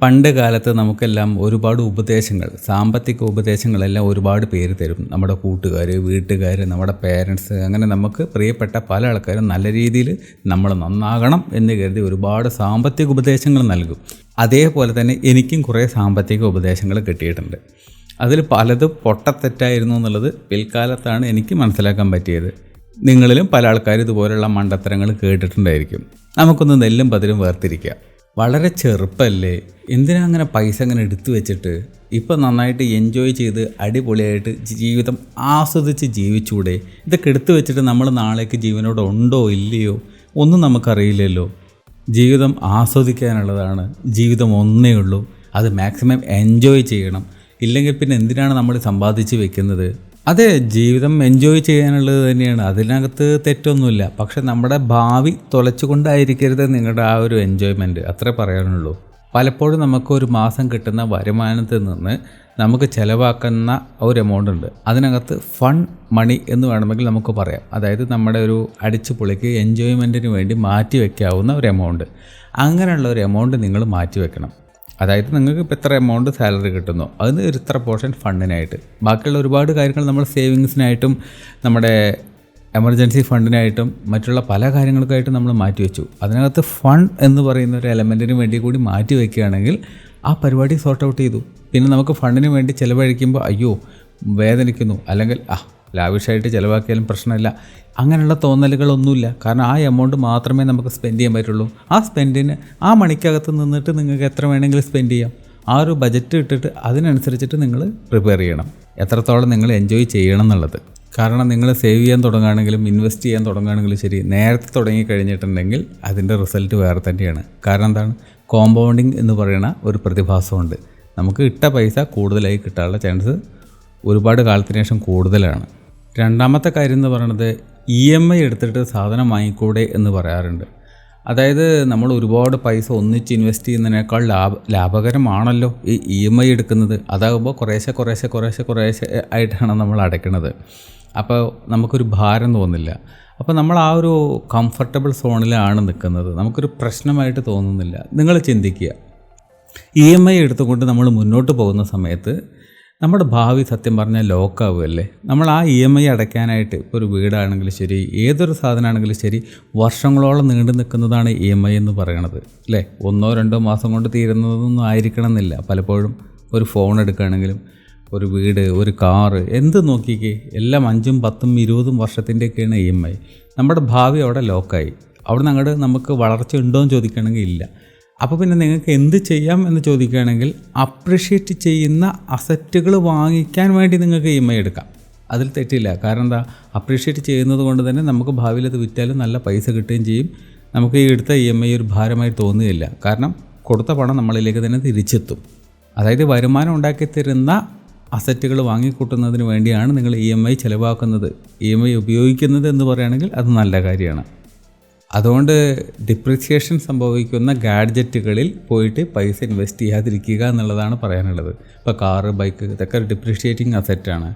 പണ്ട് കാലത്ത് നമുക്കെല്ലാം ഒരുപാട് ഉപദേശങ്ങൾ സാമ്പത്തിക ഉപദേശങ്ങളെല്ലാം ഒരുപാട് പേര് തരും. നമ്മുടെ കൂട്ടുകാർ വീട്ടുകാർ നമ്മുടെ പേരൻസ് അങ്ങനെ നമുക്ക് പ്രിയപ്പെട്ട പല ആൾക്കാരും നല്ല രീതിയിൽ നമ്മൾ നന്നാകണം എന്ന് കരുതി ഒരുപാട് സാമ്പത്തിക ഉപദേശങ്ങൾ നൽകും. അതേപോലെ തന്നെ എനിക്കും കുറേ സാമ്പത്തിക ഉപദേശങ്ങൾ കിട്ടിയിട്ടുണ്ട്. അതിൽ പലതും പൊട്ടത്തെറ്റായിരുന്നു എന്നുള്ളത് പിൽക്കാലത്താണ് എനിക്ക് മനസ്സിലാക്കാൻ പറ്റിയത്. നിങ്ങളിലും പല ആൾക്കാരും ഇതുപോലുള്ള മണ്ടത്തരങ്ങൾ കേട്ടിട്ടുണ്ടായിരിക്കും. നമുക്കൊന്ന് നെല്ലും പതിരും വേർതിരിക്കാം. വളരെ ചെറുപ്പമല്ലേ എന്തിനാ അങ്ങനെ പൈസ അങ്ങനെ എടുത്തു വെച്ചിട്ട് ഇപ്പം നന്നായിട്ട് എൻജോയ് ചെയ്ത് അടിപൊളിയായിട്ട് ജീവിതം ആസ്വദിച്ച് ജീവിച്ചൂടെ? ഇതൊക്കെ എടുത്തു വെച്ചിട്ട് നമ്മൾ നാളേക്ക് ജീവനോടെ ഉണ്ടോ ഇല്ലയോ? ഒന്നും നമുക്കറിയില്ലല്ലോ. ജീവിതം ആസ്വദിക്കാനുള്ളതാണ്. ജീവിതം ഒന്നേ ഉള്ളൂ. അത് മാക്സിമം എൻജോയ് ചെയ്യണം. ഇല്ലെങ്കിൽ പിന്നെ എന്തിനാണ് നമ്മൾ സമ്പാദിച്ച് വെക്കുന്നത്? അതെ ജീവിതം എൻജോയ് ചെയ്യാനുള്ളത് തന്നെയാണ്. അതിനകത്ത് തെറ്റൊന്നുമില്ല. പക്ഷെ നമ്മുടെ ഭാവി തുലച്ചുകൊണ്ടായിരിക്കരുത് നിങ്ങളുടെ ആ ഒരു എൻജോയ്മെന്റ് അത്രേ പറയാനുള്ളൂ. പലപ്പോഴും നമുക്ക് ഒരു മാസം കിട്ടുന്ന വരുമാനത്തിൽ നിന്ന് നമുക്ക് ചിലവാക്കുന്ന ഒരു എമൗണ്ട് ഉണ്ട്. അതിനകത്ത് ഫൺ മണി എന്ന് വേണമെങ്കിൽ നമുക്ക് പറയാം. അതായത് നമ്മുടെ ഒരു അടിച്ചു പൊളിക്ക് എൻജോയ്മെന്റിന് വേണ്ടി മാറ്റി വയ്ക്കാവുന്ന ഒരു എമൗണ്ട് അങ്ങനെയുള്ള ഒരു എമൗണ്ട് നിങ്ങൾ മാറ്റി വെക്കണം. അതായത് നിങ്ങൾക്ക് ഇപ്പോൾ ഇത്ര എമൗണ്ട് സാലറി കിട്ടുന്നു. അതിന് ഒരു ഇത്ര പോർഷൻ ഫണ്ടിനായിട്ട് ബാക്കിയുള്ള ഒരുപാട് കാര്യങ്ങൾ നമ്മൾ സേവിങ്സിനായിട്ടും നമ്മുടെ എമർജൻസി ഫണ്ടിനായിട്ടും മറ്റുള്ള പല കാര്യങ്ങൾക്കായിട്ടും നമ്മൾ മാറ്റി വെച്ചു അതിനകത്ത് ഫണ്ട് എന്ന് പറയുന്ന ഒരു എലമെന്റിന് വേണ്ടി കൂടി മാറ്റി വയ്ക്കുകയാണെങ്കിൽ ആ പരിപാടി സോർട്ട് ഔട്ട് ചെയ്തു. പിന്നെ നമുക്ക് ഫണ്ടിന് വേണ്ടി ചിലവഴിക്കുമ്പോൾ അയ്യോ വേദനിക്കുന്നു. അല്ലെങ്കിൽ ആ ലാവിഷായിട്ട് ചിലവാക്കിയാലും പ്രശ്നമില്ല. അങ്ങനെയുള്ള തോന്നലുകളൊന്നുമില്ല. കാരണം ആ എമൗണ്ട് മാത്രമേ നമുക്ക് സ്പെൻഡ് ചെയ്യാൻ പറ്റുള്ളൂ. ആ സ്പെൻഡിന് ആ മണിക്കകത്ത് നിന്നിട്ട് നിങ്ങൾക്ക് എത്ര വേണമെങ്കിലും സ്പെൻഡ് ചെയ്യാം. ആ ഒരു ബജറ്റ് ഇട്ടിട്ട് അതിനനുസരിച്ചിട്ട് നിങ്ങൾ പ്രിപ്പയർ ചെയ്യണം. എത്രത്തോളം നിങ്ങൾ എൻജോയ് ചെയ്യണം എന്നുള്ളത്. കാരണം നിങ്ങൾ സേവ് ചെയ്യാൻ തുടങ്ങുകയാണെങ്കിലും ഇൻവെസ്റ്റ് ചെയ്യാൻ തുടങ്ങുകയാണെങ്കിലും ശരി നേരത്തെ തുടങ്ങി കഴിഞ്ഞിട്ടുണ്ടെങ്കിൽ അതിന്റെ റിസൾട്ട് വേറെ തന്നെയാണ്. കാരണം എന്താണ്? കോമ്പൗണ്ടിങ് എന്ന് പറയുന്ന ഒരു പ്രതിഭാസമുണ്ട്. നമുക്ക് ഇട്ട പൈസ കൂടുതലായി കിട്ടാനുള്ള ചാൻസ് ഒരുപാട് കാലത്തിന് ശേഷം കൂടുതലാണ്. രണ്ടാമത്തെ കാര്യം എന്ന് പറയുന്നത് ഇ എം ഐ എടുത്തിട്ട് സാധനം വാങ്ങിക്കൂടെ എന്ന് പറയാറുണ്ട്. അതായത് നമ്മൾ ഒരുപാട് പൈസ ഒന്നിച്ച് ഇൻവെസ്റ്റ് ചെയ്യുന്നതിനേക്കാൾ ലാഭ ലാഭകരമാണല്ലോ ഈ ഇ എം ഐ എടുക്കുന്നത്. അതാകുമ്പോൾ കുറേശ്ശെ കുറേശ്ശെ കുറേശ്ശെ കുറേശ്ശെ ആയിട്ടാണ് നമ്മൾ അടയ്ക്കുന്നത് അപ്പോൾ നമുക്കൊരു ഭാരം തോന്നില്ല. അപ്പോൾ നമ്മൾ ആ ഒരു കംഫർട്ടബിൾ സോണിലാണ് നിൽക്കുന്നത്. നമുക്കൊരു പ്രശ്നമായിട്ട് തോന്നുന്നില്ല. നിങ്ങൾ ചിന്തിക്കുക. ഇ എം ഐ എടുത്തുകൊണ്ട് നമ്മൾ മുന്നോട്ട് പോകുന്ന സമയത്ത് നമ്മുടെ ഭാവി സത്യം പറഞ്ഞാൽ ലോക്കാവുമല്ലേ നമ്മൾ ആ ഇ എം ഐ അടയ്ക്കാനായിട്ട് ഇപ്പോൾ ഒരു വീടാണെങ്കിലും ശരി ഏതൊരു സാധനമാണെങ്കിലും ശരി വർഷങ്ങളോളം നീണ്ടു നിൽക്കുന്നതാണ് ഇ എം ഐ എന്ന് പറയണത് അല്ലേ? ഒന്നോ രണ്ടോ മാസം കൊണ്ട് തീരുന്നതൊന്നും ആയിരിക്കണം എന്നില്ല പലപ്പോഴും ഒരു ഫോൺ എടുക്കുകയാണെങ്കിലും ഒരു വീട് ഒരു കാറ് എന്ത് നോക്കിക്കേ എല്ലാം അഞ്ചും പത്തും ഇരുപതും വർഷത്തിന്റെയൊക്കെയാണ് ഇ എം ഐ നമ്മുടെ ഭാവി അവിടെ ലോക്കായി. അവിടെ നിന്ന് അങ്ങോട്ട് നമുക്ക് വളർച്ച ഉണ്ടോ എന്ന് ചോദിക്കുകയാണെങ്കിൽ ഇല്ല. അപ്പോൾ പിന്നെ നിങ്ങൾക്ക് എന്ത് ചെയ്യാം എന്ന് ചോദിക്കുകയാണെങ്കിൽ അപ്രിഷ്യേറ്റ് ചെയ്യുന്ന അസറ്റുകൾ വാങ്ങിക്കാൻ വേണ്ടി നിങ്ങൾക്ക് ഇ എം ഐ എടുക്കാം. അതിൽ തെറ്റില്ല. കാരണം എന്താ? അപ്രീഷിയേറ്റ് ചെയ്യുന്നത് കൊണ്ട് തന്നെ നമുക്ക് ഭാവിയിൽ അത് വിറ്റാലും നല്ല പൈസ കിട്ടുകയും ചെയ്യും. നമുക്ക് ഈ എടുത്ത ഇ എം ഐ ഒരു ഭാരമായി തോന്നുകയില്ല. കാരണം കൊടുത്ത പണം നമ്മളിലേക്ക് തന്നെ തിരിച്ചെത്തും. അതായത് വരുമാനം ഉണ്ടാക്കി തരുന്ന അസറ്റുകൾ വാങ്ങിക്കൂട്ടുന്നതിന് വേണ്ടിയാണ് നിങ്ങൾ ഇ എം ഐ ചിലവാക്കുന്നത്. ഇ എം ഐ ഉപയോഗിക്കുന്നത് എന്ന് പറയുകയാണെങ്കിൽ അത് നല്ല കാര്യമാണ്. അതുകൊണ്ട് ഡിപ്രിസിയേഷൻ സംഭവിക്കുന്ന ഗാഡ്ജറ്റുകളിൽ പോയിട്ട് പൈസ ഇൻവെസ്റ്റ് ചെയ്യാതിരിക്കുക എന്നുള്ളതാണ് പറയാനുള്ളത്. ഇപ്പോൾ കാറ് ബൈക്ക് ഇതൊക്കെ ഡിപ്രിഷിയേറ്റിംഗ് അസറ്റാണ്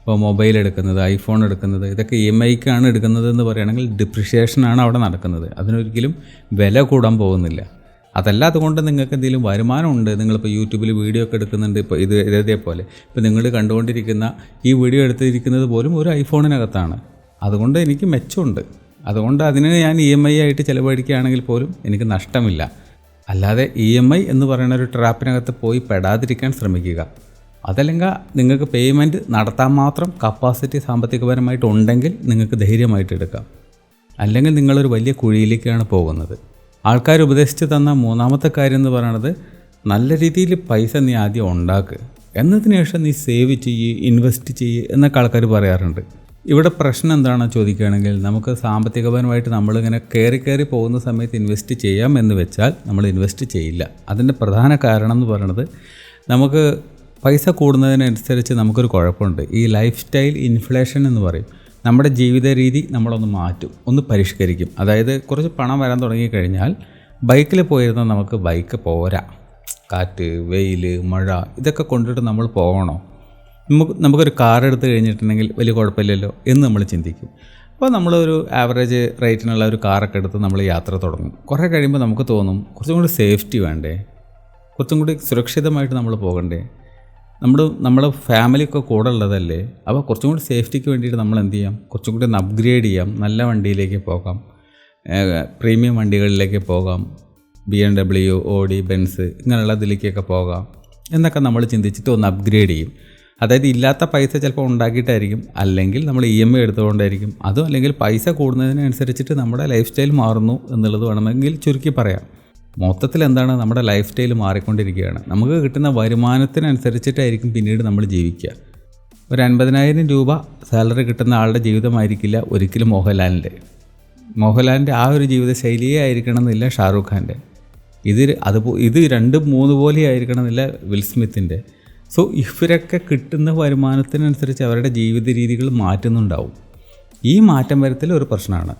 ഇപ്പോൾ മൊബൈൽ എടുക്കുന്നത് ഐഫോൺ എടുക്കുന്നത് ഇതൊക്കെ ഇ എം ഐക്കാണ് എടുക്കുന്നത് എന്ന് പറയുകയാണെങ്കിൽ ഡിപ്രിഷിയേഷനാണ് അവിടെ നടക്കുന്നത്. അതിനൊരിക്കലും വില കൂടാൻ പോകുന്നില്ല. അതല്ല അതുകൊണ്ട് നിങ്ങൾക്ക് എന്തെങ്കിലും വരുമാനമുണ്ട് നിങ്ങളിപ്പോൾ യൂട്യൂബിൽ വീഡിയോ ഒക്കെ എടുക്കുന്നുണ്ട്. ഇപ്പോൾ ഇത് ഇതേപോലെ. ഇപ്പോൾ നിങ്ങൾ കണ്ടുകൊണ്ടിരിക്കുന്ന ഈ വീഡിയോ എടുത്തിരിക്കുന്നത് പോലും ഒരു ഐഫോണിനകത്താണ് അതുകൊണ്ട് എനിക്ക് മെച്ചമുണ്ട്. അതുകൊണ്ട് അതിന് ഞാൻ ഇ എം ഐ ആയിട്ട് ചിലവഴിക്കുകയാണെങ്കിൽ പോലും എനിക്ക് നഷ്ടമില്ല. അല്ലാതെ ഇ എം ഐ എന്ന് പറയുന്ന ഒരു ട്രാപ്പിനകത്ത് പോയി പെടാതിരിക്കാൻ ശ്രമിക്കുക. അതല്ലെങ്കിൽ നിങ്ങൾക്ക് പേയ്മെന്റ് നടത്താൻ മാത്രം കപ്പാസിറ്റി സാമ്പത്തികപരമായിട്ട് ഉണ്ടെങ്കിൽ നിങ്ങൾക്ക് ധൈര്യമായിട്ട് എടുക്കാം. അല്ലെങ്കിൽ നിങ്ങളൊരു വലിയ കുഴിയിലേക്കാണ് പോകുന്നത്. ആൾക്കാർ ഉപദേശിച്ച് തന്ന മൂന്നാമത്തെ കാര്യം എന്ന് പറയുന്നത് നല്ല രീതിയിൽ പൈസ നീ ആദ്യം ഉണ്ടാക്കുക എന്നതിന് ശേഷം നീ സേവ് ചെയ്യ് ഇൻവെസ്റ്റ് ചെയ്യ് എന്നൊക്കെ ആൾക്കാർ പറയാറുണ്ട്. ഇവിടെ പ്രശ്നം എന്താണെന്ന് ചോദിക്കുകയാണെങ്കിൽ നമുക്ക് സാമ്പത്തികപരമായിട്ട് നമ്മളിങ്ങനെ കയറി കയറി പോകുന്ന സമയത്ത് ഇൻവെസ്റ്റ് ചെയ്യാം എന്ന് വെച്ചാൽ നമ്മൾ ഇൻവെസ്റ്റ് ചെയ്യില്ല. അതിന്റെ പ്രധാന കാരണം എന്ന് പറയുന്നത് നമുക്ക് പൈസ കൂടുന്നതിനനുസരിച്ച് നമുക്കൊരു കുഴപ്പമുണ്ട്. ഈ ലൈഫ് സ്റ്റൈൽ ഇൻഫ്ലേഷൻ എന്ന് പറയും. നമ്മുടെ ജീവിത രീതി നമ്മളൊന്ന് മാറ്റും ഒന്ന് പരിഷ്കരിക്കും. അതായത് കുറച്ച് പണം വരാൻ തുടങ്ങിക്കഴിഞ്ഞാൽ ബൈക്കിൽ പോയിരുന്ന നമുക്ക് ബൈക്ക് പോരാ. കാറ്റ് വെയിൽ മഴ ഇതൊക്കെ കൊണ്ടിട്ട് നമ്മൾ പോകണോ? നമുക്ക് നമുക്കൊരു കാർ എടുത്ത് കഴിഞ്ഞിട്ടുണ്ടെങ്കിൽ വലിയ കുഴപ്പമില്ലല്ലോ എന്ന് നമ്മൾ ചിന്തിക്കും. അപ്പോൾ നമ്മളൊരു ആവറേജ് റേറ്റിനുള്ള ഒരു കാറൊക്കെ എടുത്ത് നമ്മൾ യാത്ര തുടങ്ങും. കുറേ കഴിയുമ്പോൾ നമുക്ക് തോന്നും കുറച്ചും കൂടി സേഫ്റ്റി വേണ്ടേ? കുറച്ചും കൂടി സുരക്ഷിതമായിട്ട് നമ്മൾ പോകണ്ടേ? നമ്മുടെ നമ്മുടെ ഫാമിലിയൊക്കെ കൂടെ ഉള്ളതല്ലേ? അപ്പോൾ കുറച്ചും കൂടി സേഫ്റ്റിക്ക് വേണ്ടിയിട്ട് നമ്മൾ എന്ത് ചെയ്യാം? കുറച്ചും കൂടി ഒന്ന് അപ്ഗ്രേഡ് ചെയ്യാം. നല്ല വണ്ടിയിലേക്ക് പോകാം. പ്രീമിയം വണ്ടികളിലേക്ക് പോകാം. B M W Audi Benz ഇങ്ങനെയുള്ള ഇതിലേക്കൊക്കെ പോകാം. എന്നൊക്കെ നമ്മൾ ചിന്തിച്ചിട്ട് ഒന്ന് അപ്ഗ്രേഡ് ചെയ്യും. അതായത് ഇല്ലാത്ത പൈസ ചിലപ്പോൾ ഉണ്ടാക്കിയിട്ടായിരിക്കും. അല്ലെങ്കിൽ നമ്മൾ ഇ എം ഐ എടുത്തുകൊണ്ടായിരിക്കും. അതും അല്ലെങ്കിൽ പൈസ കൂടുന്നതിനനുസരിച്ചിട്ട് നമ്മുടെ ലൈഫ് സ്റ്റൈൽ മാറുന്നു എന്നുള്ളത് വേണമെങ്കിൽ ചുരുക്കി പറയാം. മൊത്തത്തിൽ എന്താണ് നമ്മുടെ ലൈഫ് സ്റ്റൈൽ മാറിക്കൊണ്ടിരിക്കുകയാണ്. നമുക്ക് കിട്ടുന്ന വരുമാനത്തിനനുസരിച്ചിട്ടായിരിക്കും പിന്നീട് നമ്മൾ ജീവിക്കുക. ഒരു അൻപതിനായിരം രൂപ സാലറി കിട്ടുന്ന ആളുടെ ജീവിതമായിരിക്കില്ല ഒരിക്കലും മോഹൻലാലിന്റെ. മോഹൻലാലിന്റെ ആ ഒരു ജീവിത ശൈലിയേ ആയിരിക്കണം എന്നില്ല ഷാറൂഖ് ഖാന്റെ ഇത് അത് ഇത് രണ്ടും മൂന്ന് പോലെ ആയിരിക്കണം എന്നില്ല വിൽ സ്മിത്തിന്റെ. സോ ഇവരൊക്കെ കിട്ടുന്ന വരുമാനത്തിനനുസരിച്ച് അവരുടെ ജീവിത രീതികൾ മാറ്റുന്നുണ്ടാവും. ഈ മാറ്റം വരത്തിൽ ഒരു പ്രശ്നമാണ്.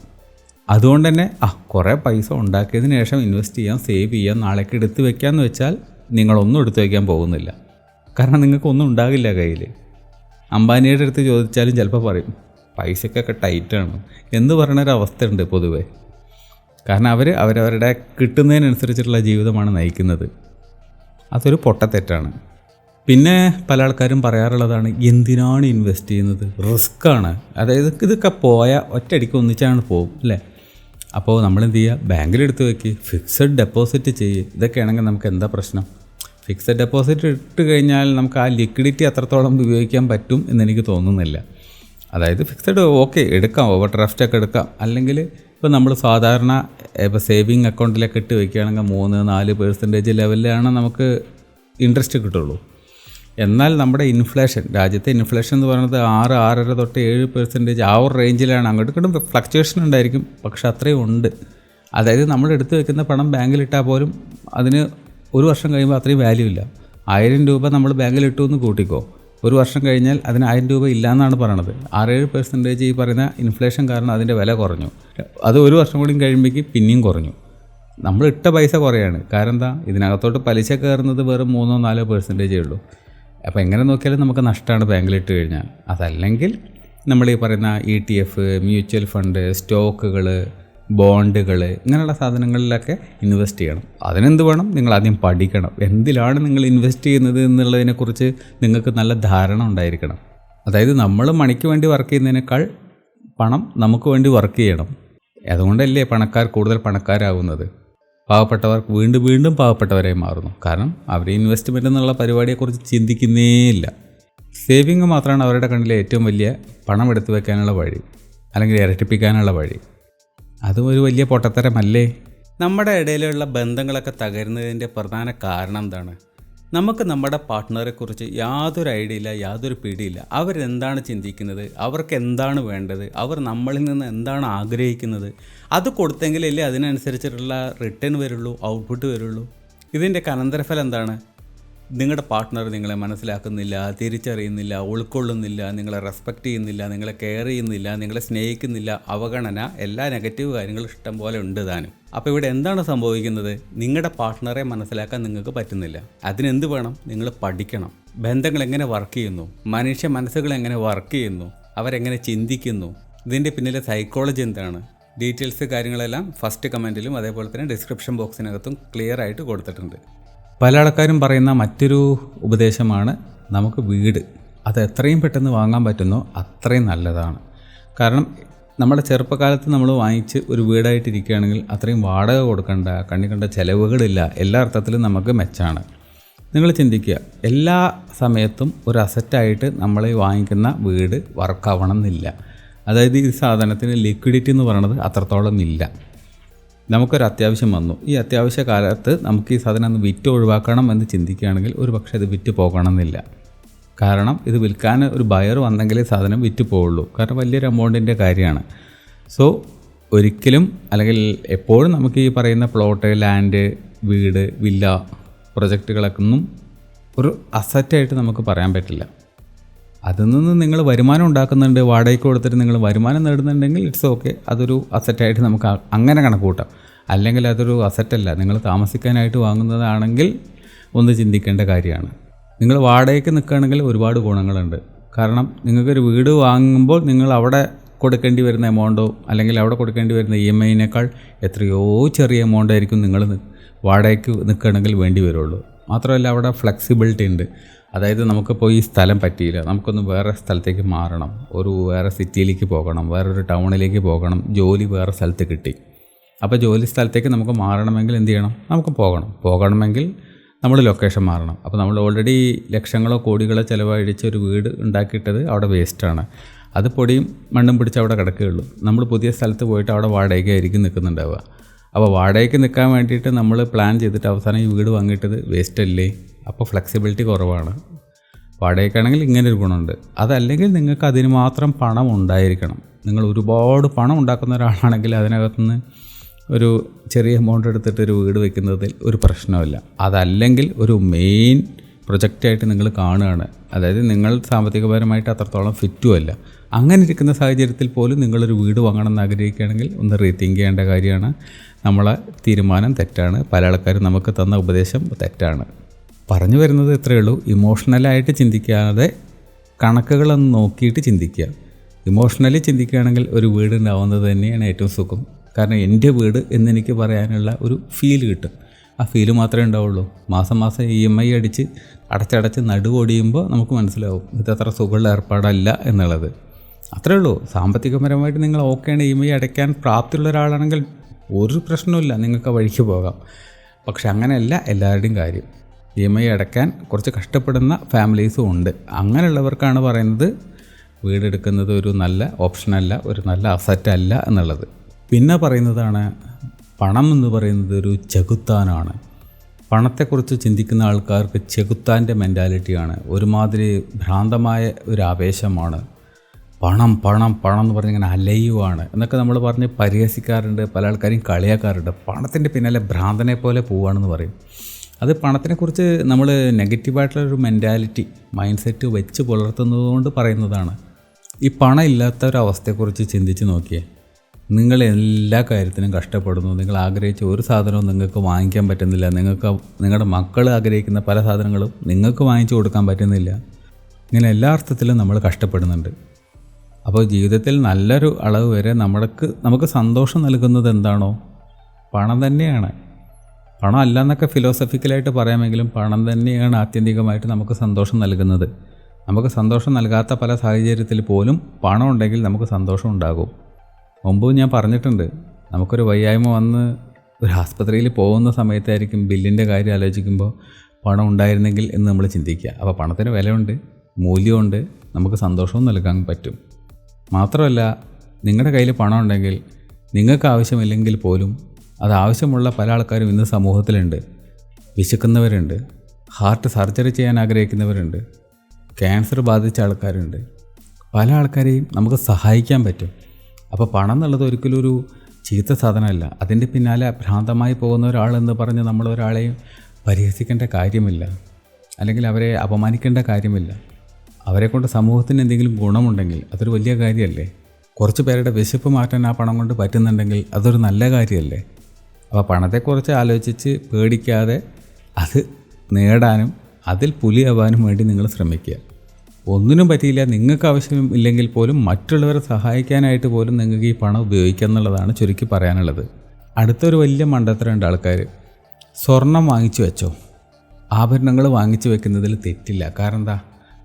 അതുകൊണ്ട് തന്നെ ആ കുറേ പൈസ ഉണ്ടാക്കിയതിന് ശേഷം ഇൻവെസ്റ്റ് ചെയ്യാം സേവ് ചെയ്യാം നാളേക്ക് എടുത്ത് വെക്കാമെന്ന് വെച്ചാൽ നിങ്ങളൊന്നും എടുത്തു വയ്ക്കാൻ പോകുന്നില്ല. കാരണം നിങ്ങൾക്കൊന്നും ഉണ്ടാകില്ല കയ്യിൽ അംബാനിയുടെ അടുത്ത് ചോദിച്ചാലും ചിലപ്പോൾ പറയും പൈസക്കൊക്കെ ടൈറ്റാണ് എന്ന് പറയണൊരവസ്ഥയുണ്ട് പൊതുവേ. കാരണം അവർ അവരവരുടെ കിട്ടുന്നതിനനുസരിച്ചിട്ടുള്ള ജീവിതമാണ് നയിക്കുന്നത്. അതൊരു പൊട്ടത്തെറ്റാണ്. പിന്നെ പല ആൾക്കാരും പറയാറുള്ളതാണ് എന്തിനാണ് ഇൻവെസ്റ്റ് ചെയ്യുന്നത്? റിസ്ക് ആണ്. അതായത് ഇതൊക്കെ പോയാൽ ഒറ്റയടിക്ക് ഒന്നിച്ചാണ് പോകും അല്ലേ? അപ്പോൾ നമ്മൾ എന്ത് ചെയ്യുക ബാങ്കിലെടുത്ത് വെക്ക്. ഫിക്സഡ് ഡെപ്പോസിറ്റ് ചെയ്യുക ഇതൊക്കെയാണെങ്കിൽ നമുക്ക് എന്താ പ്രശ്നം? ഫിക്സഡ് ഡെപ്പോസിറ്റ് ഇട്ട് കഴിഞ്ഞാൽ നമുക്ക് ആ ലിക്വിഡിറ്റി അത്രത്തോളം ഉപയോഗിക്കാൻ പറ്റും എന്നെനിക്ക് തോന്നുന്നില്ല. അതായത് ഫിക്സഡ് ഓക്കെ എടുക്കാം. ഓവർ ഡ്രാഫ്റ്റ് ഒക്കെ എടുക്കാം. അല്ലെങ്കിൽ ഇപ്പോൾ നമ്മൾ സാധാരണ ഇപ്പോൾ സേവിങ് അക്കൗണ്ടിലൊക്കെ ഇട്ട് വയ്ക്കുകയാണെങ്കിൽ മൂന്ന് നാല് പേഴ്സന്റേജ് ലെവലിലാണ് നമുക്ക് ഇൻട്രസ്റ്റ് കിട്ടുള്ളൂ. എന്നാൽ നമ്മുടെ ഇൻഫ്ലേഷൻ രാജ്യത്തെ ഇൻഫ്ലേഷൻ എന്ന് പറയുന്നത് ആറ് ആറര തൊട്ട് ഏഴ് പെർസെന്റേജ് ആ ഒരു റേഞ്ചിലാണ് അങ്ങോട്ട് ഇങ്ങോട്ടും ഫ്ലക്ച്വേഷൻ ഉണ്ടായിരിക്കും. പക്ഷെ അത്രയും ഉണ്ട്. അതായത് നമ്മൾ എടുത്തു വെക്കുന്ന പണം ബാങ്കിലിട്ടാൽ പോലും അതിന് ഒരു വർഷം കഴിയുമ്പോൾ അത്രയും വാല്യൂ ഇല്ല. ആയിരം രൂപ നമ്മൾ ബാങ്കിലിട്ടു എന്ന് കൂട്ടിക്കോ. ഒരു വർഷം കഴിഞ്ഞാൽ അതിന് ആയിരം രൂപ ഇല്ല എന്നാണ് പറയണത്. ആറേഴ് പെർസെന്റേജ് ഈ പറയുന്ന ഇൻഫ്ലേഷൻ കാരണം അതിന്റെ വില കുറഞ്ഞു. അത് ഒരു വർഷം കൂടി കഴിയുമ്പോഴേക്ക് പിന്നെയും കുറഞ്ഞു. നമ്മൾ ഇട്ട പൈസ കുറയാണ്. കാരണം എന്താ? ഇതിനകത്തോട്ട് പലിശ കയറുന്നത് വെറും മൂന്നോ നാലോ പെർസെന്റേജേ ഉള്ളൂ. അപ്പോൾ എങ്ങനെ നോക്കിയാലും നമുക്ക് നഷ്ടമാണ് ബാങ്കിലിട്ട് കഴിഞ്ഞാൽ അതല്ലെങ്കിൽ നമ്മൾ ഈ പറയുന്ന E T F mutual fund സ്റ്റോക്കുകൾ ബോണ്ടുകൾ ഇങ്ങനെയുള്ള സാധനങ്ങളിലൊക്കെ ഇൻവെസ്റ്റ് ചെയ്യണം. അതിനെന്ത് വേണം? നിങ്ങൾ ആദ്യം പഠിക്കണം. എന്തിലാണ് നിങ്ങൾ ഇൻവെസ്റ്റ് ചെയ്യുന്നത് എന്നുള്ളതിനെക്കുറിച്ച് നിങ്ങൾക്ക് നല്ല ധാരണ ഉണ്ടായിരിക്കണം. അതായത് നമ്മൾ മണിക്ക് വേണ്ടി വർക്ക് ചെയ്യുന്നതിനേക്കാൾ പണം നമുക്ക് വേണ്ടി വർക്ക് ചെയ്യണം. അതുകൊണ്ടല്ലേ പണക്കാർ കൂടുതൽ പണക്കാരാകുന്നത് പാവപ്പെട്ടവർ വീണ്ടും വീണ്ടും പാവപ്പെട്ടവരായി മാറുന്നു. കാരണം അവർ ഇൻവെസ്റ്റ്മെന്റ് എന്നുള്ള പരിപാടിയെക്കുറിച്ച് ചിന്തിക്കുന്നേയില്ല സേവിങ് മാത്രമാണ് അവരുടെ കണ്ണിലെ ഏറ്റവും വലിയ പണം എടുത്തു വെക്കാനുള്ള വഴി. അല്ലെങ്കിൽ ഇരട്ടിപ്പിക്കാനുള്ള വഴി. അതും ഒരു വലിയ പൊട്ടത്തരമല്ലേ? നമ്മുടെ ഇടയിലുള്ള ബന്ധങ്ങളൊക്കെ തകരുന്നതിന്റെ പ്രധാന കാരണം എന്താണ്? നമുക്ക് നമ്മുടെ പാർട്ട്ണറെക്കുറിച്ച് യാതൊരു ഐഡിയ ഇല്ല യാതൊരു പിടിയില്ല അവരെന്താണ് ചിന്തിക്കുന്നത്? അവർക്ക് എന്താണ് വേണ്ടത്? അവർ നമ്മളിൽ നിന്ന് എന്താണ് ആഗ്രഹിക്കുന്നത്? അത് കൊടുത്തെങ്കിലല്ലേ അതിനനുസരിച്ചിട്ടുള്ള റിട്ടേൺ വരുള്ളൂ ഔട്ട്പുട്ട് വരുള്ളൂ. ഇതിന്റെ അനന്തരഫലം എന്താണ്? നിങ്ങളുടെ പാർട്ട്ണർ നിങ്ങളെ മനസ്സിലാക്കുന്നില്ല തിരിച്ചറിയുന്നില്ല ഉൾക്കൊള്ളുന്നില്ല നിങ്ങളെ റെസ്പെക്റ്റ് ചെയ്യുന്നില്ല നിങ്ങളെ കെയർ ചെയ്യുന്നില്ല നിങ്ങളെ സ്നേഹിക്കുന്നില്ല അവഗണന എല്ലാ നെഗറ്റീവ് കാര്യങ്ങളും ഇഷ്ടം പോലെ ഉണ്ട് താനും. അപ്പോൾ ഇവിടെ എന്താണ് സംഭവിക്കുന്നത്? നിങ്ങളുടെ പാർട്ട്ണറെ മനസ്സിലാക്കാൻ നിങ്ങൾക്ക് പറ്റുന്നില്ല. അതിനെന്ത് വേണം? നിങ്ങൾ പഠിക്കണം. ബന്ധങ്ങൾ എങ്ങനെ വർക്ക് ചെയ്യുന്നു? മനുഷ്യ മനസ്സുകൾ എങ്ങനെ വർക്ക് ചെയ്യുന്നു? അവരെങ്ങനെ ചിന്തിക്കുന്നു? ഇതിന്റെ പിന്നിലെ സൈക്കോളജി എന്താണ്? ഡീറ്റെയിൽസ് കാര്യങ്ങളെല്ലാം ഫസ്റ്റ് കമന്റിലും അതേപോലെ തന്നെ ഡിസ്ക്രിപ്ഷൻ ബോക്സിനകത്തും ക്ലിയർ ആയിട്ട് കൊടുത്തിട്ടുണ്ട്. പല ആൾക്കാരും പറയുന്ന മറ്റൊരു ഉപദേശമാണ് നമുക്ക് വീട്. അത് എത്രയും പെട്ടെന്ന് വാങ്ങാൻ പറ്റുന്നോ അത്രയും നല്ലതാണ്. കാരണം നമ്മുടെ ചെറുപ്പകാലത്ത് നമ്മൾ വാങ്ങിച്ച് ഒരു വീടായിട്ടിരിക്കുകയാണെങ്കിൽ അത്രയും വാടക കൊടുക്കേണ്ട കണ്ണി കണ്ട ചിലവുകളില്ല. എല്ലാ അർത്ഥത്തിലും നമുക്ക് മെച്ചാണ്. നിങ്ങൾ ചിന്തിക്കുക എല്ലാ സമയത്തും ഒരു അസറ്റായിട്ട് നമ്മൾ വാങ്ങിക്കുന്ന വീട് വർക്കാവണം എന്നില്ല അതായത് ഈ സാധനത്തിന് ലിക്വിഡിറ്റി എന്ന് പറയുന്നത് അത്രത്തോളം ഇല്ല. നമുക്കൊരു അത്യാവശ്യം വന്നു. ഈ അത്യാവശ്യ കാലത്ത് നമുക്ക് ഈ സാധനം ഒന്ന് വിറ്റ് ഒഴിവാക്കണം എന്ന് ചിന്തിക്കുകയാണെങ്കിൽ ഒരു പക്ഷേ അത് വിറ്റ് പോകണമെന്നില്ല. കാരണം ഇത് വിൽക്കാൻ ഒരു ബയർ വന്നെങ്കിലേ സാധനം വിറ്റ് പോവുള്ളൂ. കാരണം വലിയൊരു എമൗണ്ടിന്റെ കാര്യമാണ്. സോ ഒരിക്കലും അല്ലെങ്കിൽ എപ്പോഴും നമുക്ക് ഈ പറയുന്ന പ്ലോട്ട് ലാൻഡ് വീട് വില്ല പ്രൊജക്റ്റുകളൊക്കെ ഒന്നും ഒരു അസറ്റായിട്ട് നമുക്ക് പറയാൻ പറ്റില്ല. അതിൽ നിന്ന് നിങ്ങൾ വരുമാനം ഉണ്ടാക്കുന്നുണ്ട് വാടകയ്ക്ക് കൊടുത്തിട്ട് നിങ്ങൾ വരുമാനം നേടുന്നുണ്ടെങ്കിൽ ഇറ്റ്സ് ഓക്കെ അതൊരു അസറ്റായിട്ട് നമുക്ക് അങ്ങനെ കണക്ക് കൂട്ടാം അല്ലെങ്കിൽ അതൊരു അസറ്റല്ല നിങ്ങൾ താമസിക്കാനായിട്ട് വാങ്ങുന്നതാണെങ്കിൽ ഒന്ന് ചിന്തിക്കേണ്ട കാര്യമാണ്. നിങ്ങൾ വാടകയ്ക്ക് നിൽക്കുകയാണെങ്കിൽ ഒരുപാട് ഗുണങ്ങളുണ്ട്. കാരണം നിങ്ങൾക്കൊരു വീട് വാങ്ങുമ്പോൾ നിങ്ങൾ അവിടെ കൊടുക്കേണ്ടി വരുന്ന എമൗണ്ടോ അല്ലെങ്കിൽ അവിടെ കൊടുക്കേണ്ടി വരുന്ന ഇ എം ഐനേക്കാൾ എത്രയോ ചെറിയ എമൗണ്ട് ആയിരിക്കും നിങ്ങൾ വാടകയ്ക്ക് നിൽക്കുകയാണെങ്കിൽ വേണ്ടി വരുള്ളൂ. മാത്രമല്ല അവിടെ ഫ്ലെക്സിബിലിറ്റി ഉണ്ട്. അതായത് നമുക്കിപ്പോൾ ഈ സ്ഥലം പറ്റിയില്ല. നമുക്കൊന്ന് വേറെ സ്ഥലത്തേക്ക് മാറണം. ഒരു വേറെ സിറ്റിയിലേക്ക് പോകണം. വേറൊരു ടൗണിലേക്ക് പോകണം. ജോലി വേറെ സ്ഥലത്ത് കിട്ടി. അപ്പോൾ ജോലി സ്ഥലത്തേക്ക് നമുക്ക് മാറണമെങ്കിൽ എന്ത് ചെയ്യണം? നമുക്ക് പോകണം. പോകണമെങ്കിൽ നമ്മൾ ലൊക്കേഷൻ മാറണം. അപ്പോൾ നമ്മൾ ഓൾറെഡി ലക്ഷങ്ങളോ കോടികളോ ചിലവഴിച്ച ഒരു വീട് ഉണ്ടാക്കിയിട്ടത് അവിടെ വേസ്റ്റാണ് അത് പൊടിയും മണ്ണും പിടിച്ച് അവിടെ കിടക്കുകയുള്ളൂ. നമ്മൾ പുതിയ സ്ഥലത്ത് പോയിട്ട് അവിടെ വാടകയായിരിക്കും നിൽക്കുന്നുണ്ടാവുക. അപ്പോൾ വാടകയ്ക്ക് നിൽക്കാൻ വേണ്ടിയിട്ട് നമ്മൾ പ്ലാൻ ചെയ്തിട്ട് അവസാനം ഈ വീട് വാങ്ങിയിട്ടത് വേസ്റ്റ് അല്ലേ? അപ്പോൾ ഫ്ലെക്സിബിലിറ്റി കുറവാണ്. വാടകയ്ക്കാണെങ്കിൽ ഇങ്ങനെ ഒരു ഗുണമുണ്ട്. അതല്ലെങ്കിൽ നിങ്ങൾക്ക് അതിന് മാത്രം പണം ഉണ്ടായിരിക്കണം. നിങ്ങൾ ഒരുപാട് പണം ഉണ്ടാക്കുന്ന ഒരാളാണെങ്കിൽ അതിനകത്തുനിന്ന് ഒരു ചെറിയ എമൗണ്ട് എടുത്തിട്ട് ഒരു വീട് വെക്കുന്നതിൽ ഒരു പ്രശ്നമില്ല അതല്ലെങ്കിൽ ഒരു മെയിൻ പ്രൊജക്റ്റായിട്ട് നിങ്ങൾ കാണുകയാണ്. അതായത് നിങ്ങൾ സാമ്പത്തികപരമായിട്ട് അത്രത്തോളം ഫിറ്റും അല്ല. അങ്ങനെ ഇരിക്കുന്ന സാഹചര്യത്തിൽ പോലും നിങ്ങളൊരു വീട് വാങ്ങണം എന്ന് ആഗ്രഹിക്കുകയാണെങ്കിൽ ഒന്ന് റീതിങ്ക് ചെയ്യേണ്ട കാര്യമാണ്. നമ്മളെ തീരുമാനം തെറ്റാണ്. പല ആൾക്കാരും നമുക്ക് തന്ന ഉപദേശം തെറ്റാണ്. പറഞ്ഞു വരുന്നത് ഇത്രയേ ഉള്ളൂ. ഇമോഷണലായിട്ട് ചിന്തിക്കാതെ കണക്കുകളൊന്ന് നോക്കിയിട്ട് ചിന്തിക്കുക. ഇമോഷണലി ചിന്തിക്കുകയാണെങ്കിൽ ഒരു വീട് ഉണ്ടാവുന്നത് തന്നെയാണ് ഏറ്റവും സുഖം. കാരണം എന്റെ വീട് എന്നെനിക്ക് പറയാനുള്ള ഒരു ഫീൽ കിട്ടും. ആ ഫീൽ മാത്രമേ ഉണ്ടാവുള്ളൂ. മാസം മാസം ഇ എം ഐ അടിച്ച് അടച്ചടച്ച് നടുവൊടിയുമ്പോൾ നമുക്ക് മനസ്സിലാവും ഇത് അത്ര സുഖമുള്ള ഏർപ്പാടല്ല എന്നുള്ളത്. അത്രേ ഉള്ളൂ. സാമ്പത്തികപരമായിട്ട് നിങ്ങൾ ഓക്കെയാണ് ഇ എം ഐ അടയ്ക്കാൻ പ്രാപ്തിയുള്ള ഒരാളാണെങ്കിൽ ഒരു പ്രശ്നമില്ല നിങ്ങൾക്ക് വഴിക്ക് പോകാം. പക്ഷെ അങ്ങനെയല്ല എല്ലാവരുടെയും കാര്യം. ഇ എം ഐ അടയ്ക്കാൻ കുറച്ച് കഷ്ടപ്പെടുന്ന ഫാമിലീസും ഉണ്ട്. അങ്ങനെയുള്ളവർക്കാണ് പറയുന്നത് വീടെടുക്കുന്നത് ഒരു നല്ല ഓപ്ഷനല്ല ഒരു നല്ല അസറ്റ് അല്ല എന്നുള്ളത്. പിന്നെ പറയുന്നതാണ് പണം എന്ന് പറയുന്നത് ഒരു ചെകുത്താനാണ്. പണത്തെക്കുറിച്ച് ചിന്തിക്കുന്ന ആൾക്കാർക്ക് ചെകുത്താന്റെ മെന്റാലിറ്റിയാണ്. ഒരുമാതിരി ഭ്രാന്തമായ ഒരു ആവേശമാണ്. പണം പണം പണം എന്ന് പറഞ്ഞ് ഇങ്ങനെ അലയുവാണ്. എന്നൊക്കെ നമ്മൾ പറഞ്ഞ് പരിഹസിക്കാറുണ്ട് പല ആൾക്കാരും കളിയാക്കാറുണ്ട്. പണത്തിന്റെ പിന്നാലെ ഭ്രാന്തനെ പോലെ പോവുകയാണെന്ന് പറയും. അത് പണത്തിനെക്കുറിച്ച് നമ്മൾ നെഗറ്റീവായിട്ടുള്ള ഒരു മെന്റാലിറ്റി മൈൻഡ് സെറ്റ് വെച്ച് പുലർത്തുന്നതുകൊണ്ട് പറയുന്നതാണ്. ഈ പണം ഇല്ലാത്ത ഒരു അവസ്ഥയെക്കുറിച്ച് ചിന്തിച്ച് നോക്കിയേ. നിങ്ങൾ എല്ലാ കാര്യത്തിനും കഷ്ടപ്പെടുന്നു. നിങ്ങൾ ആഗ്രഹിച്ച ഒരു സാധനവും നിങ്ങൾക്ക് വാങ്ങിക്കാൻ പറ്റുന്നില്ല. നിങ്ങൾക്ക് നിങ്ങളുടെ മക്കൾ ആഗ്രഹിക്കുന്ന പല സാധനങ്ങളും നിങ്ങൾക്ക് വാങ്ങിച്ചു കൊടുക്കാൻ പറ്റുന്നില്ല. ഇങ്ങനെ എല്ലാ അർത്ഥത്തിലും നമ്മൾ കഷ്ടപ്പെടുന്നുണ്ട്. അപ്പോൾ ജീവിതത്തിൽ നല്ലൊരു അളവ് വരെ നമ്മൾക്ക് നമുക്ക് സന്തോഷം നൽകുന്നത് എന്താണോ? പണം തന്നെയാണ്. പണം അല്ല എന്നൊക്കെ ഫിലോസഫിക്കലായിട്ട് പറയാമെങ്കിലും പണം തന്നെയാണ് ആത്യന്തികമായിട്ട് നമുക്ക് സന്തോഷം നൽകുന്നത്. നമുക്ക് സന്തോഷം നൽകാത്ത പല സാഹചര്യത്തിൽ പോലും പണം ഉണ്ടെങ്കിൽ നമുക്ക് സന്തോഷം ഉണ്ടാകും. മുമ്പ് ഞാൻ പറഞ്ഞിട്ടുണ്ട് നമുക്കൊരു വയ്യായ്മ വന്ന് ഒരു ആസ്പത്രിയിൽ പോകുന്ന സമയത്തായിരിക്കും ബില്ലിന്റെ കാര്യം ആലോചിക്കുമ്പോൾ പണം ഉണ്ടായിരുന്നെങ്കിൽ എന്ന് നമ്മൾ ചിന്തിക്കുക. അപ്പോൾ പണത്തിന് വിലയുണ്ട് മൂല്യമുണ്ട് നമുക്ക് സന്തോഷവും നൽകാൻ പറ്റും. മാത്രമല്ല നിങ്ങളുടെ കയ്യിൽ പണം ഉണ്ടെങ്കിൽ നിങ്ങൾക്ക് ആവശ്യമില്ലെങ്കിൽ പോലും അത് ആവശ്യമുള്ള പല ആൾക്കാരും ഇന്ന് സമൂഹത്തിലുണ്ട്. വിശക്കുന്നവരുണ്ട്. ഹാർട്ട് സർജറി ചെയ്യാൻ ആഗ്രഹിക്കുന്നവരുണ്ട്. ക്യാൻസർ ബാധിച്ച ആൾക്കാരുണ്ട്. പല ആൾക്കാരെയും നമുക്ക് സഹായിക്കാൻ പറ്റും. അപ്പോൾ പണം എന്നുള്ളത് ഒരിക്കലും ഒരു ചീത്ത സാധനമല്ല. അതിന്റെ പിന്നാലെ ഭ്രാന്തമായി പോകുന്ന ഒരാളെന്ന് പറഞ്ഞ് നമ്മൾ ഒരാളെയും പരിഹസിക്കേണ്ട കാര്യമില്ല. അല്ലെങ്കിൽ അവരെ അപമാനിക്കേണ്ട കാര്യമില്ല. അവരെ കൊണ്ട് സമൂഹത്തിന് എന്തെങ്കിലും ഗുണമുണ്ടെങ്കിൽ അതൊരു വലിയ കാര്യമല്ലേ കുറച്ച് പേരുടെ വിശപ്പ് മാറ്റാൻ ആ പണം കൊണ്ട് പറ്റുന്നുണ്ടെങ്കിൽ അതൊരു നല്ല കാര്യമല്ലേ അപ്പോൾ പണത്തെക്കുറിച്ച് ആലോചിച്ച് പേടിക്കാതെ അത് നേടാനും അതിൽ പുലിയാവാനും വേണ്ടി നിങ്ങൾ ശ്രമിക്കുക. ഒന്നിനും പറ്റിയില്ല നിങ്ങൾക്ക് ആവശ്യമില്ലെങ്കിൽ പോലും മറ്റുള്ളവരെ സഹായിക്കാനായിട്ട് പോലും നിങ്ങൾക്ക് ഈ പണം ഉപയോഗിക്കുക എന്നുള്ളതാണ് ചുരുക്കി പറയാനുള്ളത്. അടുത്തൊരു വലിയ മണ്ടത്തരമുണ്ട് ആൾക്കാർ സ്വർണം വാങ്ങിച്ചു വെച്ചോ? ആഭരണങ്ങൾ വാങ്ങിച്ചു വെക്കുന്നതിൽ തെറ്റില്ല. കാരണം എന്താ?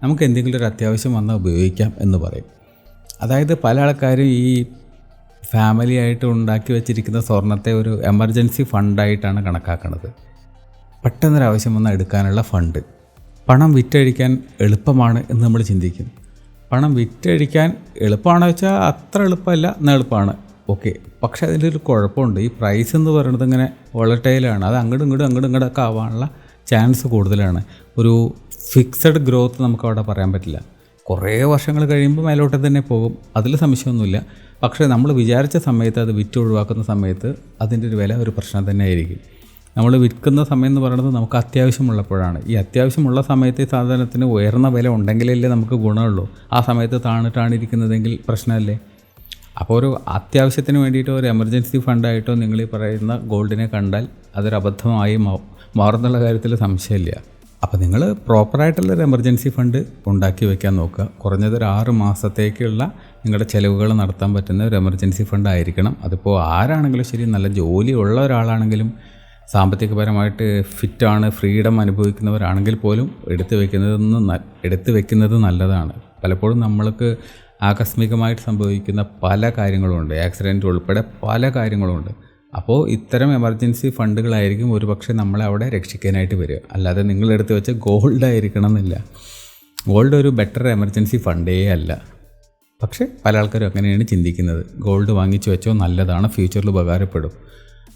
നമുക്ക് എന്തെങ്കിലും ഒരു അത്യാവശ്യം വന്നാൽ ഉപയോഗിക്കാം എന്ന് പറയും. അതായത് പല ആൾക്കാരും ഈ ഫാമിലി ആയിട്ട് ഉണ്ടാക്കി വെച്ചിരിക്കുന്ന സ്വർണത്തെ ഒരു എമർജൻസി ഫണ്ടായിട്ടാണ് കണക്കാക്കുന്നത് പെട്ടെന്നൊരാവശ്യം വന്നാൽ എടുക്കാനുള്ള ഫണ്ട് പണം വിറ്റഴിക്കാൻ എളുപ്പമാണ് എന്ന് നമ്മൾ ചിന്തിക്കും. പണം വിറ്റഴിക്കാൻ എളുപ്പമാണോ വെച്ചാൽ അത്ര എളുപ്പമല്ല എന്നാൽ എളുപ്പമാണ് ഓക്കെ പക്ഷേ അതിന്റെ ഒരു കുഴപ്പമുണ്ട്. ഈ പ്രൈസ് എന്ന് പറയുന്നത് ഇങ്ങനെ വോളറ്റൈലാണ് അത് അങ്ങോട്ടും ഇങ്ങോട്ടും അങ്ങോട്ടും ഇങ്ങോട്ടൊക്കെ ആവാനുള്ള ചാൻസ് കൂടുതലാണ്. ഒരു ഫിക്സഡ് ഗ്രോത്ത് നമുക്ക് അവിടെ പറയാൻ പറ്റില്ല. കുറേ വർഷങ്ങൾ കഴിയുമ്പോൾ മേലോട്ട് തന്നെ പോകും. അതിൽ സംശയമൊന്നുമില്ല. പക്ഷേ നമ്മൾ വിചാരിച്ച സമയത്ത് അത് വിറ്റ് ഒഴിവാക്കുന്ന സമയത്ത് അതിന്റെ ഒരു വില ഒരു പ്രശ്നം തന്നെ ആയിരിക്കും. നമ്മൾ വിൽക്കുന്ന സമയം എന്ന് പറയുന്നത് നമുക്ക് അത്യാവശ്യമുള്ളപ്പോഴാണ്. ഈ അത്യാവശ്യമുള്ള സമയത്ത് ഈ സാധനത്തിന് ഉയർന്ന വില ഉണ്ടെങ്കിലല്ലേ നമുക്ക് ഗുണമുള്ളൂ. ആ സമയത്ത് താണിട്ടാണ് ഇരിക്കുന്നതെങ്കിൽ പ്രശ്നമല്ലേ? അപ്പോൾ ഒരു അത്യാവശ്യത്തിന് വേണ്ടിയിട്ടോ ഒരു എമർജൻസി ഫണ്ടായിട്ടോ നിങ്ങൾ ഈ പറയുന്ന ഗോൾഡിനെ കണ്ടാൽ അതൊരു അബദ്ധമായി മാറുന്നുള്ള കാര്യത്തിൽ സംശയമില്ല. അപ്പോൾ നിങ്ങൾ പ്രോപ്പറായിട്ടുള്ള ഒരു എമർജൻസി ഫണ്ട് ഉണ്ടാക്കി വെക്കാൻ നോക്കുക. കുറഞ്ഞത് ഒരു ആറ് മാസത്തേക്കുള്ള നിങ്ങളുടെ ചിലവുകൾ നടത്താൻ പറ്റുന്ന ഒരു എമർജൻസി ഫണ്ട് ആയിരിക്കണം. അതിപ്പോൾ ആരാണെങ്കിലും ശരി നല്ല ജോലി ഉള്ള ഒരാളാണെങ്കിലും സാമ്പത്തികപരമായിട്ട് ഫിറ്റാണ് ഫ്രീഡം അനുഭവിക്കുന്നവരാണെങ്കിൽ പോലും എടുത്തു വെക്കുന്നതെന്ന് എടുത്തു വെക്കുന്നത് നല്ലതാണ്. പലപ്പോഴും നമ്മൾക്ക് ആകസ്മികമായിട്ട് സംഭവിക്കുന്ന പല കാര്യങ്ങളുമുണ്ട് ആക്സിഡന്റ് ഉൾപ്പെടെ പല കാര്യങ്ങളുമുണ്ട് അപ്പോൾ ഇത്തരം എമർജൻസി ഫണ്ടുകളായിരിക്കും ഒരുപക്ഷെ നമ്മളെ അവിടെ രക്ഷിക്കാനായിട്ട് വരിക. അല്ലാതെ നിങ്ങളെടുത്ത് വെച്ച ഗോൾഡ് ആയിരിക്കണം എന്നില്ല ഗോൾഡ് ഒരു ബെറ്റർ എമർജൻസി ഫണ്ടേ അല്ല. പക്ഷേ പല ആൾക്കാരും അങ്ങനെയാണ് ചിന്തിക്കുന്നത്. ഗോൾഡ് വാങ്ങിച്ചു വെച്ചോ നല്ലതാണ് ഫ്യൂച്ചറിൽ ഉപകാരപ്പെടും.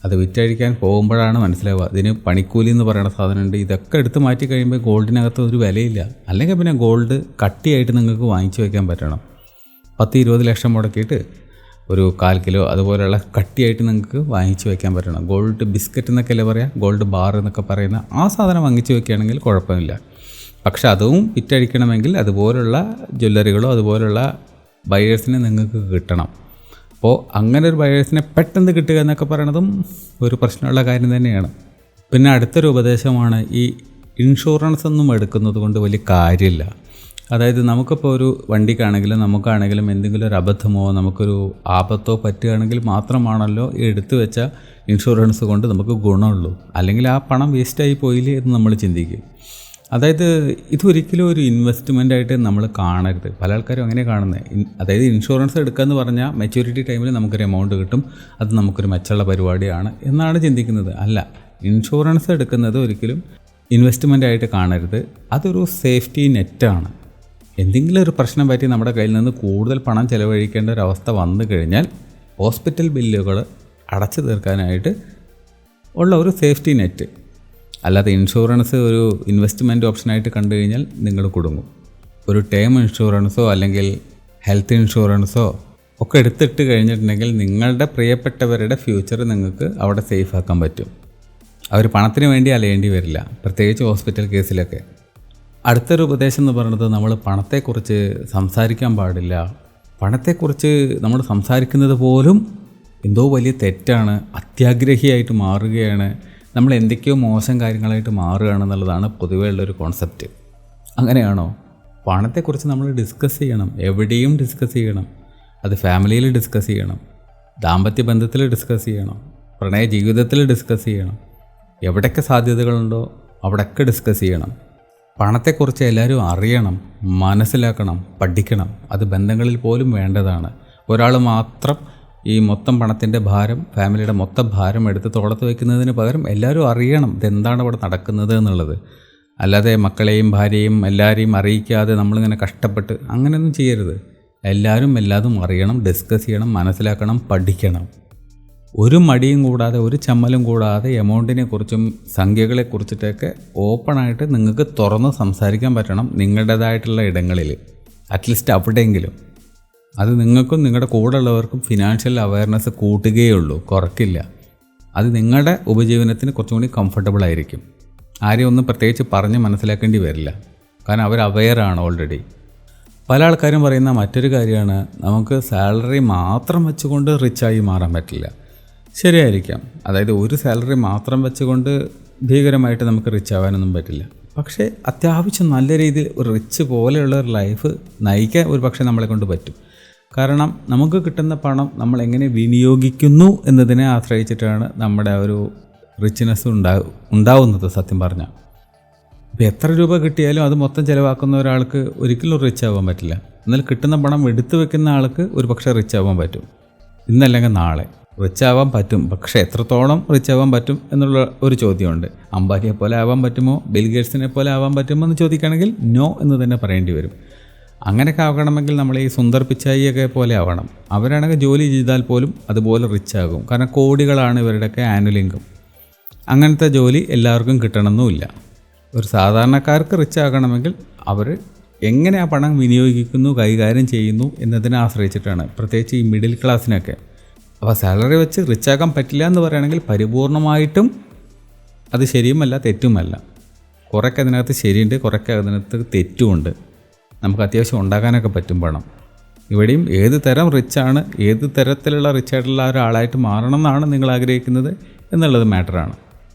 അത് വിറ്റഴിക്കാൻ പോകുമ്പോഴാണ് മനസ്സിലാവുക. അതിന് പണിക്കൂലി എന്ന് പറയുന്ന സാധനമുണ്ട്. ഇതൊക്കെ എടുത്ത് മാറ്റി കഴിയുമ്പോൾ ഗോൾഡിനകത്ത് ഒരു വിലയില്ല. അല്ലെങ്കിൽ പിന്നെ ഗോൾഡ് കട്ടിയായിട്ട് നിങ്ങൾക്ക് വാങ്ങിച്ചു വയ്ക്കാൻ പറ്റണം. പത്ത് ഇരുപത് ലക്ഷം മുടക്കിയിട്ട് ഒരു കാൽ കിലോ അതുപോലെയുള്ള കട്ടിയായിട്ട് നിങ്ങൾക്ക് വാങ്ങിച്ച് വയ്ക്കാൻ പറ്റണം. ഗോൾഡ് ബിസ്ക്കറ്റ് എന്നൊക്കെ അല്ലേ പറയാം? ഗോൾഡ് ബാർ എന്നൊക്കെ പറയുന്ന ആ സാധനം വാങ്ങിച്ച് വയ്ക്കുകയാണെങ്കിൽ കുഴപ്പമില്ല. പക്ഷെ അതും വിറ്റഴിക്കണമെങ്കിൽ അതുപോലുള്ള ജ്വല്ലറികളോ അതുപോലുള്ള ബയേഴ്സിനെ നിങ്ങൾക്ക് കിട്ടണം. അപ്പോൾ അങ്ങനെ ഒരു ബയേഴ്സിനെ പെട്ടെന്ന് കിട്ടുക എന്നൊക്കെ പറയണതും ഒരു പ്രശ്നമുള്ള കാര്യം തന്നെയാണ്. പിന്നെ അടുത്തൊരു ഉപദേശമാണ് ഈ ഇൻഷുറൻസ് ഒന്നും എടുക്കുന്നത് കൊണ്ട് വലിയ കാര്യമില്ല. അതായത് നമുക്കിപ്പോൾ ഒരു വണ്ടിക്കാണെങ്കിലും നമുക്കാണെങ്കിലും എന്തെങ്കിലും ഒരു അബദ്ധമോ നമുക്കൊരു ആപത്തോ പറ്റുകയാണെങ്കിൽ മാത്രമാണല്ലോ ഈ എടുത്തു വെച്ച ഇൻഷുറൻസ് കൊണ്ട് നമുക്ക് ഗുണമുള്ളൂ. അല്ലെങ്കിൽ ആ പണം വേസ്റ്റായി പോയില്ലേ എന്ന് നമ്മൾ ചിന്തിക്കും. അതായത് ഇതൊരിക്കലും ഒരു ഇൻവെസ്റ്റ്മെന്റ് ആയിട്ട് നമ്മൾ കാണരുത്. പല ആൾക്കാരും അങ്ങനെ കാണുന്നത് അതായത് ഇൻഷുറൻസ് എടുക്കുക എന്ന് പറഞ്ഞാൽ മെച്യൂരിറ്റി ടൈമിൽ നമുക്കൊരു എമൗണ്ട് കിട്ടും. അത് നമുക്കൊരു മെച്ചമുള്ള പരിപാടിയാണ് എന്നാണ് ചിന്തിക്കുന്നത്. അല്ല ഇൻഷുറൻസ് എടുക്കുന്നത് ഒരിക്കലും ഇൻവെസ്റ്റ്മെന്റ് ആയിട്ട് കാണരുത്. അതൊരു സേഫ്റ്റി നെറ്റാണ് എന്തെങ്കിലും ഒരു പ്രശ്നം പറ്റി നമ്മുടെ കയ്യിൽ നിന്ന് കൂടുതൽ പണം ചിലവഴിക്കേണ്ട ഒരു അവസ്ഥ വന്നു കഴിഞ്ഞാൽ ഹോസ്പിറ്റൽ ബില്ലുകൾ അടച്ചു തീർക്കാനായിട്ട് ഉള്ള ഒരു സേഫ്റ്റി നെറ്റ് അല്ലാതെ ഇൻഷുറൻസ് ഒരു ഇൻവെസ്റ്റ്മെന്റ് ഓപ്ഷനായിട്ട് കണ്ടു കഴിഞ്ഞാൽ നിങ്ങൾ കുടുങ്ങും. ഒരു ടേം ഇൻഷുറൻസോ അല്ലെങ്കിൽ ഹെൽത്ത് ഇൻഷുറൻസോ ഒക്കെ എടുത്തിട്ട് കഴിഞ്ഞിട്ടുണ്ടെങ്കിൽ നിങ്ങളുടെ പ്രിയപ്പെട്ടവരുടെ ഫ്യൂച്ചർ നിങ്ങൾക്ക് അവിടെ സേഫ് ആക്കാൻ പറ്റും. അവർ പണത്തിന് വേണ്ടി അലയേണ്ടി വരില്ല. പ്രത്യേകിച്ച് ഹോസ്പിറ്റൽ കേസിലൊക്കെ അടുത്തൊരു ഉപദേശം എന്ന് പറയുന്നത് നമ്മൾ പണത്തെക്കുറിച്ച് സംസാരിക്കാൻ പാടില്ല. പണത്തെക്കുറിച്ച് നമ്മൾ സംസാരിക്കുന്നത് പോലും എന്തോ വലിയ തെറ്റാണ് അത്യാഗ്രഹിയായിട്ട് മാറുകയാണ് നമ്മൾ എന്തൊക്കെയോ മോശം കാര്യങ്ങളായിട്ട് മാറുകയാണ് എന്നുള്ളതാണ് പൊതുവേ ഉള്ളൊരു കോൺസെപ്റ്റ് അങ്ങനെയാണോ? പണത്തെക്കുറിച്ച് നമ്മൾ ഡിസ്കസ് ചെയ്യണം എവിടെയും ഡിസ്കസ് ചെയ്യണം. അത് ഫാമിലിയിൽ ഡിസ്കസ് ചെയ്യണം ദാമ്പത്യ ബന്ധത്തിൽ ഡിസ്കസ് ചെയ്യണം പ്രണയ ജീവിതത്തിൽ ഡിസ്കസ് ചെയ്യണം. എവിടെയൊക്കെ സാധ്യതകളുണ്ടോ അവിടെയൊക്കെ ഡിസ്കസ് ചെയ്യണം. പണത്തെക്കുറിച്ച് എല്ലാവരും അറിയണം മനസ്സിലാക്കണം പഠിക്കണം. അത് ബന്ധങ്ങളിൽ പോലും വേണ്ടതാണ്. ഒരാൾ മാത്രം ഈ മൊത്തം പണത്തിന്റെ ഭാരം ഫാമിലിയുടെ മൊത്തം ഭാരം എടുത്ത് തോളത്ത് വയ്ക്കുന്നതിന് പകരം എല്ലാവരും അറിയണം ഇതെന്താണ് അവിടെ നടക്കുന്നത് എന്നുള്ളത്. അല്ലാതെ മക്കളെയും ഭാര്യയും എല്ലാവരെയും അറിയിക്കാതെ നമ്മളിങ്ങനെ കഷ്ടപ്പെട്ട് അങ്ങനെയൊന്നും ചെയ്യരുത്. എല്ലാവരും എല്ലാതും അറിയണം ഡിസ്കസ് ചെയ്യണം മനസ്സിലാക്കണം പഠിക്കണം. ഒരു മടിയും കൂടാതെ ഒരു ചമ്മലും കൂടാതെ എമൗണ്ടിനെ കുറിച്ചും സംഖ്യകളെ കുറിച്ചിട്ടൊക്കെ ഓപ്പണായിട്ട് നിങ്ങൾക്ക് തുറന്ന് സംസാരിക്കാൻ പറ്റണം നിങ്ങളുടേതായിട്ടുള്ള ഇടങ്ങളിൽ. അറ്റ്ലീസ്റ്റ് അവിടെയെങ്കിലും. അത് നിങ്ങൾക്കും നിങ്ങളുടെ കൂടെയുള്ളവർക്കും ഫിനാൻഷ്യൽ അവയർനെസ് കൂട്ടുകയുള്ളൂ കുറക്കില്ല അത് നിങ്ങളുടെ ഉപജീവനത്തിന് കുറച്ചും കൂടി കംഫർട്ടബിൾ ആയിരിക്കും. ആരെയും ഒന്നും പ്രത്യേകിച്ച് പറഞ്ഞ് മനസ്സിലാക്കേണ്ടി വരില്ല. കാരണം അവർ അവെയറാണ് ഓൾറെഡി പല ആൾക്കാരും പറയുന്ന മറ്റൊരു കാര്യമാണ് നമുക്ക് സാലറി മാത്രം വെച്ചുകൊണ്ട് റിച്ചായി മാറാൻ പറ്റില്ല. ശരിയായിരിക്കാം. അതായത് ഒരു സാലറി മാത്രം വെച്ചുകൊണ്ട് ഭീകരമായിട്ട് നമുക്ക് റിച്ച് ആവാനൊന്നും പറ്റില്ല. പക്ഷേ അത്യാവശ്യം നല്ല രീതിയിൽ ഒരു റിച്ച് പോലെയുള്ള ഒരു ലൈഫ് നയിക്കാൻ ഒരു പക്ഷേ നമ്മളെ കൊണ്ട് പറ്റും. കാരണം നമുക്ക് കിട്ടുന്ന പണം നമ്മൾ എങ്ങനെ വിനിയോഗിക്കുന്നു എന്നതിനെ ആശ്രയിച്ചിട്ടാണ് നമ്മുടെ ഒരു റിച്ച്നെസ് ഉണ്ടാ ഉണ്ടാവുന്നത് സത്യം പറഞ്ഞാൽ. ഇപ്പം എത്ര രൂപ കിട്ടിയാലും അത് മൊത്തം ചിലവാക്കുന്ന ഒരാൾക്ക് ഒരിക്കലും റിച്ച് ആവാൻ പറ്റില്ല. എന്നാൽ കിട്ടുന്ന പണം എടുത്തു വെക്കുന്ന ആൾക്ക് ഒരു പക്ഷേ റിച്ച് ആവാൻ പറ്റും. ഇന്നല്ലെങ്കിൽ നാളെ. റിച്ച് ആവാൻ പറ്റും. പക്ഷേ എത്രത്തോളം റിച്ച് ആവാൻ പറ്റും എന്നുള്ള ഒരു ചോദ്യമുണ്ട്. അംബാനിയെ പോലെ ആവാൻ പറ്റുമോ? ബിൽഗേറ്റ്സിനെ പോലെ ആവാൻ പറ്റുമോ എന്ന് ചോദിക്കുകയാണെങ്കിൽ നോ എന്ന് തന്നെ പറയേണ്ടി വരും. അങ്ങനെയൊക്കെ ആകണമെങ്കിൽ നമ്മൾ ഈ സുന്ദർ പിച്ചായിയൊക്കെ പോലെ ആവണം. അവരാണെങ്കിൽ ജോലി ചെയ്താൽ പോലും അതുപോലെ റിച്ച് ആകും കാരണം കോടികളാണ് ഇവരുടെയൊക്കെ ആനുവൽ ഇൻകം അങ്ങനത്തെ ജോലി എല്ലാവർക്കും കിട്ടണമെന്നുമില്ല. ഒരു സാധാരണക്കാർക്ക് റിച്ച് ആകണമെങ്കിൽ അവർ എങ്ങനെ ആ പണം വിനിയോഗിക്കുന്നു കൈകാര്യം ചെയ്യുന്നു എന്നതിനെ ആശ്രയിച്ചിട്ടാണ്. പ്രത്യേകിച്ച് ഈ മിഡിൽ ക്ലാസ്സിനൊക്കെ. അപ്പോൾ സാലറി വെച്ച് റിച്ച് ആക്കാൻ പറ്റില്ല എന്ന് പറയുകയാണെങ്കിൽ പരിപൂർണമായിട്ടും അത് ശരിയുമല്ല തെറ്റുമല്ല. കുറേയൊക്കെ അതിനകത്ത് ശരിയുണ്ട് കുറേയൊക്കെ അതിനകത്ത് തെറ്റുമുണ്ട്. നമുക്ക് അത്യാവശ്യം ഉണ്ടാക്കാനൊക്കെ പറ്റും പണം. ഇവിടെയും ഏത് തരം റിച്ചാണ് ഏത് തരത്തിലുള്ള റിച്ചായിട്ടുള്ള ഒരാളായിട്ട് മാറണം എന്നാണ് നിങ്ങൾ ആഗ്രഹിക്കുന്നത് എന്നുള്ളത് മാറ്ററാണ്